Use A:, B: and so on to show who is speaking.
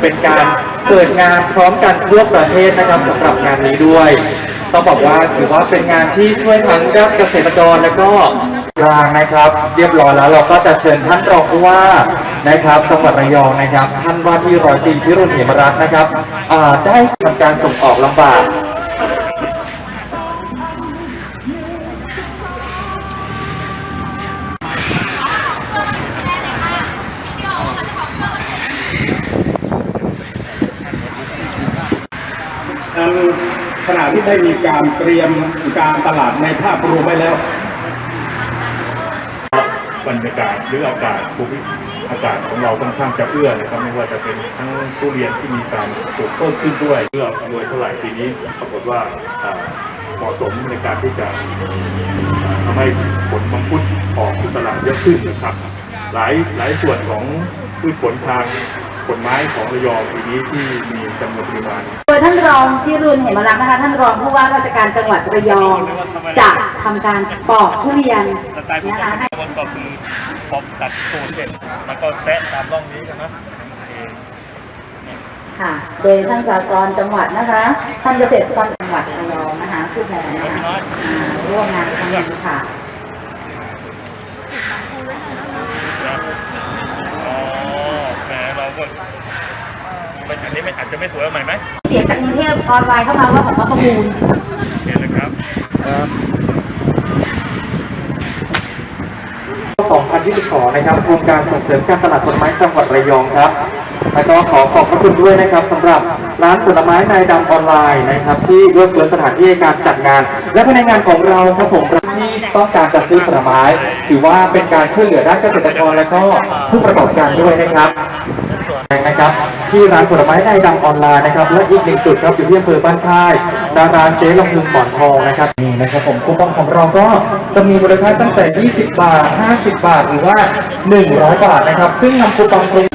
A: เป็นการเปิดงานพร้อมกันทั่วประเทศนะครับสำหรับงานนี้ด้วยต้องบอกว่าถือว่าเป็นงานที่ช่วยทั้งด้านเกษตรกรและก็รางนะครับ เรียบร้อยแล้วเราก็จะเชิญท่านรองผู้ว่านะครับจังหวัดระยองนะครับ ท่านว่าที่ร้อยตรีพิรุณเหมรัตน์นะครับได้ทำการส่งออกลำบาก
B: ทางขณะที่ได้มีการเตรียมการตลาดในภาพรวมไว้แล้ว
C: บรรยากาศหรืออากาศภูมิอากาศของเราค่อนข้างจะเอื้อนะครับไม่ว่าจะเป็นทั้งทุเรียนที่มีการปลูกเพิ่มขึ้นด้วยเพื่ออำนวยเท่าไหร่ปีนี้ปรากฏว่าเหมาะสมในการที่จะอ่าทำให้ผลมังคุดออกสู่ตลาดเยอะขึ้นนะครับ หลายหลายส่วนของพืชผลทาง ผลไม้ของระยองปีนี้ที่มีจำนวนปริมาณ
D: โดยท่านรองพิรุณเหมรักษ์นะคะ ท่านรองผู้ว่าราชการจังหวัดระยอง จะทำการปอกทุเรียน
C: สไตล์ผม
D: นะคะให้
C: คนก็คือพอตัดโคนเสร็จมันก็แซะตามร่องนี้กันนะโอเค
D: ค่ะ โดยท่านสากรจังหวัดนะคะ ท่านเกษตรกรจังหวัดระยองนะคะผู้แทนนะคะอ่าร่วมงานครั้งนี้ค่ะ
C: อ๋อแหมเราก็ มันอันนี้ไม่อาจจะไม่สวยเอาใหม่ไหม
D: เสียงจากกรุงเทพออนไลน์เข้ามาว่าของมาประมูล
C: โอเคนะครับ
A: 2022 นะครับโครงการส่งเสริมการตลาดผลไม้จังหวัดระยองครับ แล้วก็ขอขอบพระคุณด้วยนะครับสำหรับร้านผลไม้นายดำออนไลน์นะครับ ที่ร่วมเฟื้อสถานที่ในการจัดงาน และภายในงานของเราครับผมที่ต้องการจะซื้อผลไม้ ถือว่าเป็นการช่วยเหลือด้านเกษตรกรและก็ผู้ประกอบการด้วยนะครับนะครับที่ร้านผลไม้นายดำออนไลน์นะครับและอีกหนึ่งจุดครับอยู่ที่อำเภอบ้านค่ายดาร้านเจ๊ลำพึงหมอนทองนะครับนี่นะครับผมคูปองของเราก็จะมีมูลค่าตั้งแต่ 20 บาท 50 บาท หรือว่า 100 บาทนะครับ ซึ่งนำคูปองตรง